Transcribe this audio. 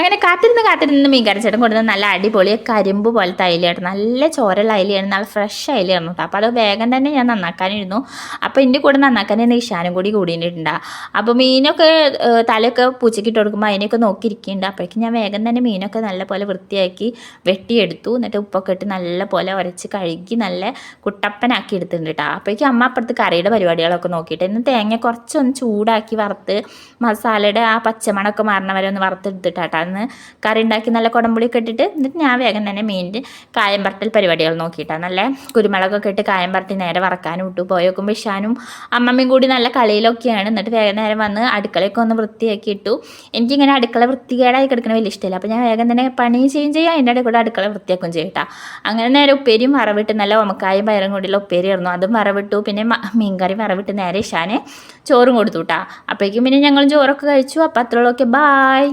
അങ്ങനെ കാത്തിരുന്ന് കാത്തിരുന്ന് മീൻകരച്ചേട്ടൻ കൊണ്ടുവന്ന നല്ല അടിപൊളി കരിമ്പ് പോലത്തെ അയിലയാണ് നല്ല ചോരയുള്ള അയിലയാണ് നല്ല ഫ്രഷ് അയിലയായിരുന്നു കേട്ടോ അപ്പോൾ അത് വേഗം തന്നെ ഞാൻ നന്നാക്കാനിരുന്നു. അപ്പോൾ എന്റെ കൂടെ നന്നാക്കാൻ തന്നെ ഇഷാനും കൂടി കൂടിയിട്ടുണ്ട് അപ്പോൾ മീനൊക്കെ തലയൊക്കെ പൂച്ചക്കിട്ട് കൊടുക്കുമ്പോൾ അതിനെയൊക്കെ നോക്കിയിരിക്കുന്നുണ്ട് അപ്പോഴേക്കും ഞാൻ വേഗം തന്നെ മീനൊക്കെ നല്ല പോലെ വൃത്തിയാക്കി വെട്ടിയെടുത്തു. എന്നിട്ട് ഉപ്പൊക്കെ ഇട്ട് നല്ല പോലെ ഉരച്ച് കഴുകി നല്ല കുട്ടപ്പനാക്കി എടുത്തിട്ടുണ്ട് കേട്ടോ അപ്പോഴേക്കും അമ്മ അപ്പുറത്ത് കറിയുടെ പരിപാടികളൊക്കെ നോക്കിയിട്ട് ഇന്ന് തേങ്ങ കുറച്ചൊന്ന് ചൂടാക്കി വറുത്ത് മസാലയുടെ ആ പച്ചമണമൊക്കെ മാറണ വരെ ഒന്ന് വറുത്തെടുത്തിട്ടാട്ടോ അന്ന് കറി ഉണ്ടാക്കി നല്ല കുടമ്പുളിയൊക്കെ ഇട്ടിട്ട് എന്നിട്ട് ഞാൻ വേഗം തന്നെ മീനിന്റെ കായം പറട്ടൽ പരിപാടികൾ നോക്കിയിട്ടാണ് നല്ല കുരുമുളകൊക്കെ ഇട്ട് കായം പറട്ടി നേരെ വറക്കാനും ഇട്ടു. പോയൊക്കെ വിഷാനും അമ്മമ്മയും കൂടി നല്ല കളിയിലൊക്കെയാണ്. എന്നിട്ട് വേഗം നേരം വന്ന് അടുക്കളയൊക്കെ ഒന്ന് വൃത്തിയാക്കി ഇട്ടു. എനിക്കിങ്ങനെ അടുക്കള വൃത്തികേടായി കിടക്കണ വലിയ ഇഷ്ടമില്ല. അപ്പോൾ ഞാൻ വേഗം തന്നെ പണി ചെയ്യും ചെയ്യാം അതിന്റെ ഇടയിൽ കൂടെ അടുക്കള വൃത്തിയാക്കും ചെയ്യട്ടാ. അങ്ങനെ നേരെ ഉപ്പേരിയും വറവിട്ട് നല്ല ഉമക്കായും പയറും കൂടിയുള്ള ഉപ്പേരിയായിരുന്നു അതും വറവിട്ടു. പിന്നെ മീൻകറി വറവിട്ട് നേരെ ഇഷാനെ ചോറും കൊടുത്തു കേട്ടാ അപ്പോഴേക്കും പിന്നെ ഞങ്ങൾ ചോറൊക്കെ കഴിച്ചു. അപ്പോൾ അത്രയുള്ളൊക്കെ ബായ്.